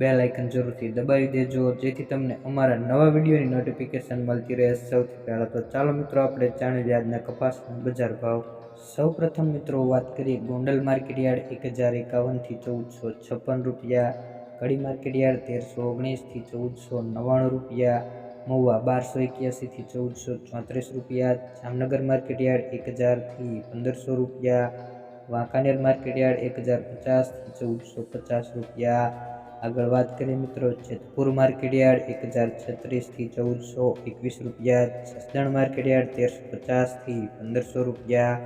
Bell icon જરૂરથી દબાવી દેજો, જેથી તમને અમારા નવા વિડીયોની નોટિફિકેશન મળતી રહે. સૌથી પહેલાં તો ચાલો મિત્રો, આપણે જાણી લઈએ આજના કપાસના બજાર ભાવ. સૌ પ્રથમ મિત્રો, વાત કરીએ ગોંડલ માર્કેટ યાર્ડ એક હજાર એકાવનથી ચૌદસો છપ્પન રૂપિયા, કડી માર્કેટ યાર્ડ તેરસો ઓગણીસથી ચૌદસો નવ્વાણું રૂપિયા, મહુવા બારસો એક્યાસીથી ચૌદસો ચોત્રીસ રૂપિયા, જામનગર માર્કેટ યાર્ડ એક હજારથી પંદરસો રૂપિયા, વાંકાનેર માર્કેટ યાર્ડ એક હજાર પચાસથી ચૌદસો પચાસ રૂપિયા આગળ વાત કરીએ મિત્રો, જેતપુર માર્કેટયાર્ડ એક હજાર છત્રીસથી ચૌદસો એકવીસ રૂપિયા જસદણ માર્કેટયાર્ડ તેરસો પચાસથી પંદરસો રૂપિયા,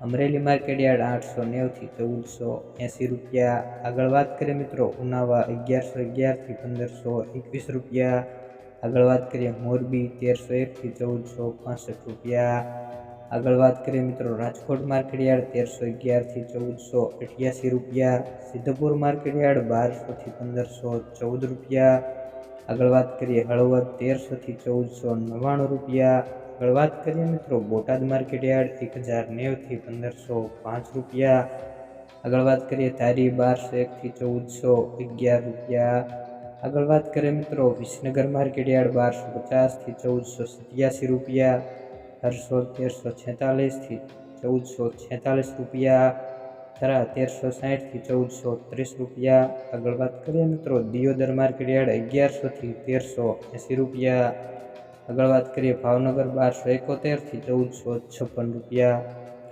અમરેલી માર્કેટયાર્ડ આઠસો નેવથી ચૌદસો એંસી રૂપિયા. આગળ વાત કરીએ મિત્રો, ઉનાવા અગિયારસો અગિયારથી પંદરસો એકવીસ રૂપિયા. આગળ વાત કરીએ મોરબી તેરસો એકથી ચૌદસો પાસઠ રૂપિયા. આગળ વાત કરીએ મિત્રો, રાજકોટ માર્કેટયાર્ડ તેરસો અગિયારથી ચૌદસો અઠ્યાસી રૂપિયા, સિદ્ધપુર માર્કેટયાર્ડ બારસોથી પંદરસો ચૌદ રૂપિયા, આગળ વાત કરીએ હળવદ તેરસોથી ચૌદસો નવ્વાણું રૂપિયા, આગળ વાત કરીએ મિત્રો, બોટાદ માર્કેટયાર્ડ એક હજાર નેવથી પંદરસો પાંચ રૂપિયા, આગળ વાત કરીએ ધારી બારસો એકથી ચૌદસો અગિયાર રૂપિયા, આગળ વાત કરીએ મિત્રો, વિસનગર માર્કેટયાર્ડ બારસો પચાસથી ચૌદસો સત્યાસી રૂપિયા હરસોલ તેરસો છેતાલીસથી ચૌદસો છેતાલીસ રૂપિયા થરા તેરસો સાહીઠથી ચૌદસો ત્રીસ રૂપિયા. આગળ વાત કરીએ મિત્રો, દિયોદર માર્કેટ યાર્ડ અગિયારસોથી તેરસો એંસી રૂપિયા. આગળ વાત કરીએ ભાવનગર બારસો એકોતેરથી ચૌદસો છપ્પન રૂપિયા.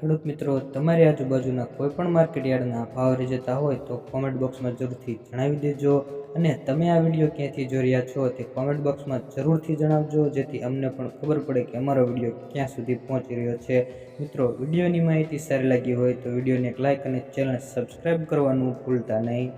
ખેડૂત મિત્રો, તમારી આજુબાજુના કોઈ પણ માર્કેટ યાર્ડના ભાવ રહી હોય તો કોમેન્ટ બોક્સમાં જરૂરથી જણાવી દેજો અને તમે આ વીડિયો ક્યાંથી જોઈ રહ્યા છો તે કોમેન્ટ બોક્સમાં જરૂરથી જણાવજો, જેથી અમને પણ ખબર પડે કે અમારો વીડિયો ક્યાં સુધી પહોંચી રહ્યો છે. મિત્રો, વિડીયોની માહિતી સારી લાગી હોય તો વિડીયોને એક લાઇક અને ચેનલ સબસ્ક્રાઈબ કરવાનું ભૂલતા નહીં.